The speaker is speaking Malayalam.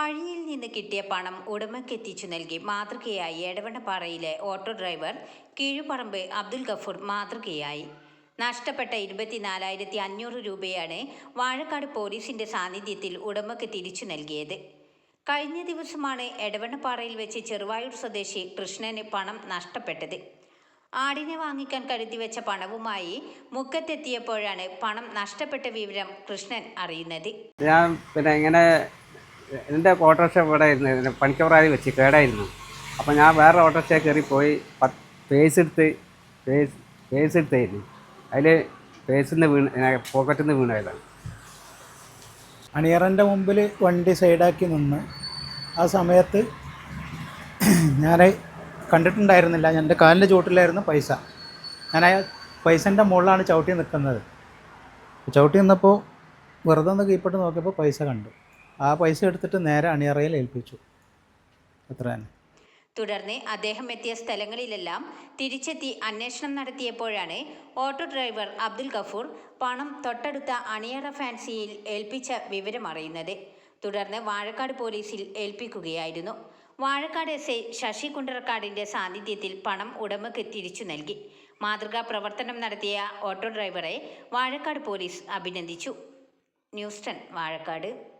വഴിയിൽ നിന്ന് കിട്ടിയ പണം ഉടമയ്ക്കെത്തിച്ചു നൽകി മാതൃകയായി എടവണ്ണപ്പാറയിലെ ഓട്ടോ ഡ്രൈവർ കീഴുപറമ്പ് അബ്ദുൽ ഗഫൂർ മാതൃകയായി. നഷ്ടപ്പെട്ട ഇരുപത്തിനാലായിരത്തി അഞ്ഞൂറ് രൂപയാണ് വാഴക്കാട് പോലീസിന്റെ സാന്നിധ്യത്തിൽ ഉടമയ്ക്ക് തിരിച്ചു നൽകിയത്. കഴിഞ്ഞ ദിവസമാണ് എടവണ്ണപ്പാറയിൽ വെച്ച് ചെറുവായൂർ സ്വദേശി കൃഷ്ണന് പണം നഷ്ടപ്പെട്ടത്. ആടിനെ വാങ്ങിക്കാൻ കരുതി വെച്ച പണവുമായി മുക്കത്തെത്തിയപ്പോഴാണ് പണം നഷ്ടപ്പെട്ട വിവരം കൃഷ്ണൻ അറിയുന്നത്. ഞാൻ പിന്നെ ഇങ്ങനെ എന്റെ ഓട്ടോറിക്ഷ ഇവിടെ ഇതിന് പണിക്കവറായി വെച്ച് കേടായിരുന്നു. അപ്പോൾ ഞാൻ വേറെ ഓട്ടോറിക്ഷ കയറി പോയി പത്ത് പേസ് എടുത്ത് പേസ് പേസ് എടുത്തായിരുന്നു. അതിൽ പേസിൽ നിന്ന് വീണ് പോക്കറ്റിൽ നിന്ന് വീണതാണ്. അണിയറന്റെ മുമ്പിൽ വണ്ടി സൈഡാക്കി നിന്ന്. ആ സമയത്ത് ഞാൻ കണ്ടിട്ടുണ്ടായിരുന്നില്ല. ഞാൻ എന്റെ കാലിന്റെ ചുവട്ടിലായിരുന്നു പൈസ. ഞാൻ ആ പൈസന്റെ മുകളിലാണ് ചവിട്ടി നിൽക്കുന്നത്. ചവിട്ടി നിന്നപ്പോൾ വെറുതെ ഒന്ന് കീപ്പിട്ട് നോക്കിയപ്പോൾ പൈസ കണ്ടു. ആ പൈസ എടുത്തിട്ട് നേരെ അണിയറയിൽ ഏൽപ്പിച്ചു. അത്ര തന്നെ. തുടർന്ന് അദ്ദേഹം എത്തിയ സ്ഥലങ്ങളിലെല്ലാം തിരിച്ചെത്തി അന്വേഷണം നടത്തിയപ്പോഴാണ് ഓട്ടോ ഡ്രൈവർ അബ്ദുൽ ഗഫൂർ പണം തൊട്ടടുത്ത അണിയറ ഫാൻസിയിൽ ഏൽപ്പിച്ച വിവരം അറിയുന്നത്. തുടർന്ന് വാഴക്കാട് പോലീസിൽ ഏൽപ്പിക്കുകയായിരുന്നു. വാഴക്കാട് എസ് ഐ ശശി കുണ്ടറക്കാടിന്റെ സാന്നിധ്യത്തിൽ പണം ഉടമയ്ക്ക് തിരിച്ചു നൽകി. മാതൃകാ പ്രവർത്തനം നടത്തിയ ഓട്ടോ ഡ്രൈവറെ വാഴക്കാട് പോലീസ് അഭിനന്ദിച്ചു. ന്യൂസ്റ്റൺ വാഴക്കാട്.